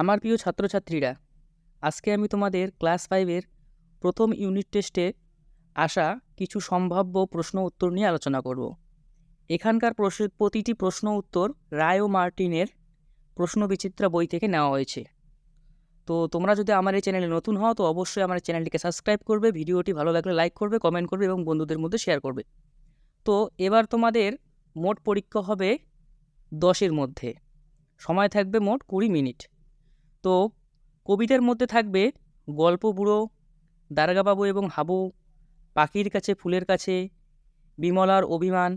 আমার প্রিয় ছাত্রছাত্রীরা, আজকে আমি তোমাদের ক্লাস ফাইভের প্রথম ইউনিট টেস্টে আসা কিছু সম্ভাব্য প্রশ্ন উত্তর নিয়ে আলোচনা করব। এখানকার প্রতিটি প্রশ্ন উত্তর রায় ও মার্টিনের প্রশ্ন বিচিত্রা বই থেকে নেওয়া হয়েছে। তো তোমরা যদি আমার এই চ্যানেলে নতুন হও, তো অবশ্যই আমার চ্যানেলটিকে সাবস্ক্রাইব করবে, ভিডিওটি ভালো লাগলে লাইক করবে, কমেন্ট করবে এবং বন্ধুদের মধ্যে শেয়ার করবে। তো এবার তোমাদের মোট পরীক্ষা হবে দশের মধ্যে। সময় থাকবে মোট কুড়ি মিনিট। তো কবিতার মধ্যে থাকবে গল্প বুড়ো, দারোগাবাবু এবং হাবু, পাখির কাছে, ফুলের কাছে, বিমলার অভিমান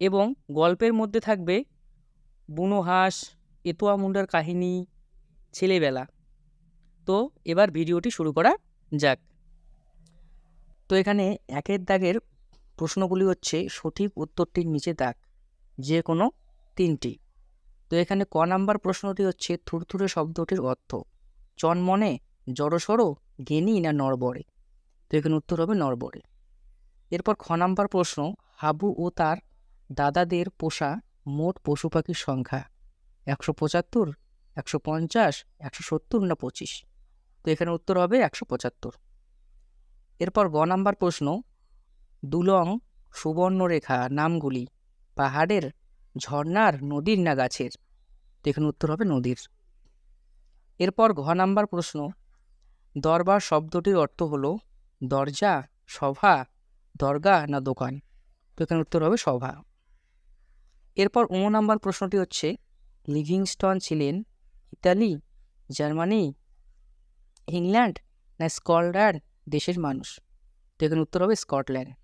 এবং গল্পের মধ্যে থাকবে বুনো হাঁস, এতোয়া মুন্ডার কাহিনী, ছেলেবেলা। তো এবার ভিডিওটি শুরু করা যাক। তো এখানে একের দাগের প্রশ্নগুলি হচ্ছে সঠিক উত্তরটির নিচে দাগ, যে কোনো তিনটি। তো এখানে ক নাম্বার প্রশ্নটি হচ্ছে, থুরথুরে শব্দটির অর্থ। চনমনে, জড়সড় জ্ঞানী না নরবরে তো এখানে উত্তর হবে নরবরে এরপর খ নাম্বার প্রশ্ন, হাবু ও তার দাদাদের পোষা মোট পশু পাখির সংখ্যা একশো পঁচাত্তর, একশো পঞ্চাশ, একশো সত্তর না পঁচিশ? তো এখানে উত্তর হবে একশো পঁচাত্তর। এরপর গ নাম্বার প্রশ্ন, দুলং সুবর্ণরেখা নামগুলি পাহাড়ের ঝর্ণার নদীর না গাছের? তো এখানে উত্তর হবে নদীর। এরপর ঘ নাম্বার প্রশ্ন। দরবার শব্দটির অর্থ হলো দরজা, সভা, দরগা না দোকান? তো এখানে উত্তর হবে সভা। এরপর ও নাম্বার প্রশ্নটি হচ্ছে, লিভিংস্টন ছিলেন ইতালি, জার্মানি, ইংল্যান্ড না স্কটল্যান্ড দেশের মানুষ? তো এখানে উত্তর হবে স্কটল্যান্ড।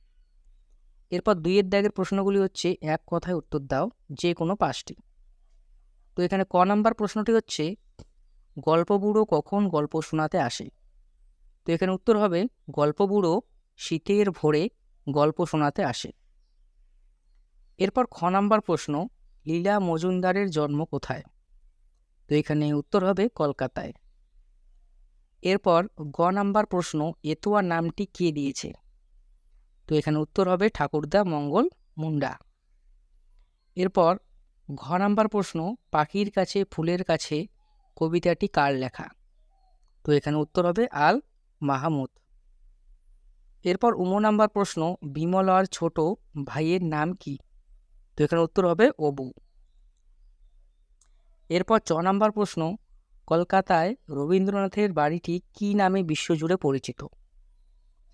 এরপর দুইয়ের দাগের প্রশ্নগুলি হচ্ছে, এক কথায় উত্তর দাও, যে কোনো পাঁচটি। তো এখানে ক নাম্বার প্রশ্নটি হচ্ছে, গল্প বুড়ো কখন গল্প শোনাতে আসে? তো এখানে উত্তর হবে, গল্প বুড়ো শীতের ভোরে গল্প শোনাতে আসে। এরপর খ নাম্বার প্রশ্ন, লীলা মজুমদারের জন্ম কোথায়? তো এখানে উত্তর হবে কলকাতায়। এরপর গ নাম্বার প্রশ্ন, এতোয়া নামটি কে দিয়েছে? তো এখানে উত্তর হবে ঠাকুরদা মঙ্গল মুন্ডা। এরপর ঘ নাম্বার প্রশ্ন, পাখির কাছে ফুলের কাছে কবিতাটি কার লেখা? তো এখানে উত্তর হবে আল মাহমুদ। এরপর উম নাম্বার প্রশ্ন বিমলার ছোট ভাইয়ের নাম কি? তো এখানে উত্তর হবে অবু। এরপর চ নাম্বার প্রশ্ন, কলকাতায় রবীন্দ্রনাথের বাড়িটি কি নামে বিশ্বজুড়ে পরিচিত?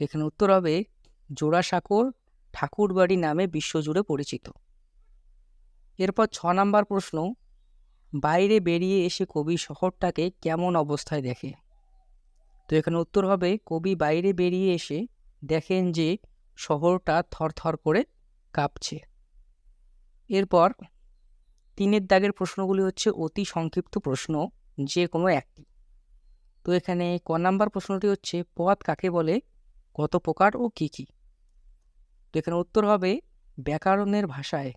এখানে উত্তর হবে জোড়াসাঁকোর ঠাকুরবাড়ি নামে বিশ্বজুড়ে পরিচিত। এরপর ছ নাম্বার প্রশ্ন, বাইরে বেরিয়ে এসে কবি শহরটাকে কেমন অবস্থায় দেখে? তো এখানে উত্তর হবে, কবি বাইরে বেরিয়ে এসে দেখেন যে শহরটা থরথর করে কাঁপছে। এরপর তিনের দাগের প্রশ্নগুলি হচ্ছে অতি সংক্ষিপ্ত প্রশ্ন, যে কোনো একটি। তো এখানে ক নাম্বার প্রশ্নটি হচ্ছে পদ কাকে বলে? কত প্রকার ও কী কী? তো এখানে উত্তর হবে ব্যাকরণের ভাষায়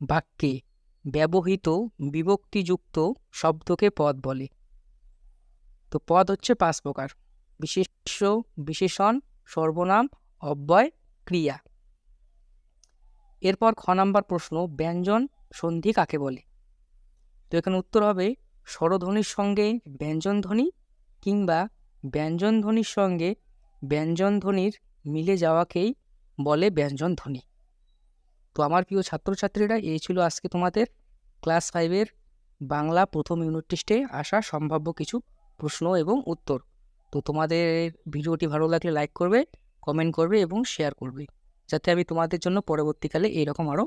বাক্যে ব্যবহৃত বিভক্তিযুক্ত শব্দকে পদ বলে। তো পদ হচ্ছে পাঁচ প্রকার, বিশেষ্য, বিশেষণ, সর্বনাম, অব্যয়, ক্রিয়া। এরপর খ নাম্বার প্রশ্ন, ব্যঞ্জন সন্ধি কাকে বলে? তো এখানে উত্তর হবে স্বরধ্বনির সঙ্গে ব্যঞ্জনধ্বনি কিংবা ব্যঞ্জনধ্বনির সঙ্গে ব্যঞ্জন ধ্বনির মিলে যাওয়াকেই বলে ব্যঞ্জন ধ্বনি তো আমার প্রিয় ছাত্রছাত্রীরা, এই ছিল আজকে তোমাদের ক্লাস ফাইভের বাংলা প্রথম ইউনিট টেস্টে আসা সম্ভাব্য কিছু প্রশ্ন এবং উত্তর। তো তোমাদের ভিডিওটি ভালো লাগলে লাইক করবে, কমেন্ট করবে এবং শেয়ার করবে, যাতে আমি তোমাদের জন্য পরবর্তীকালে এইরকম আরও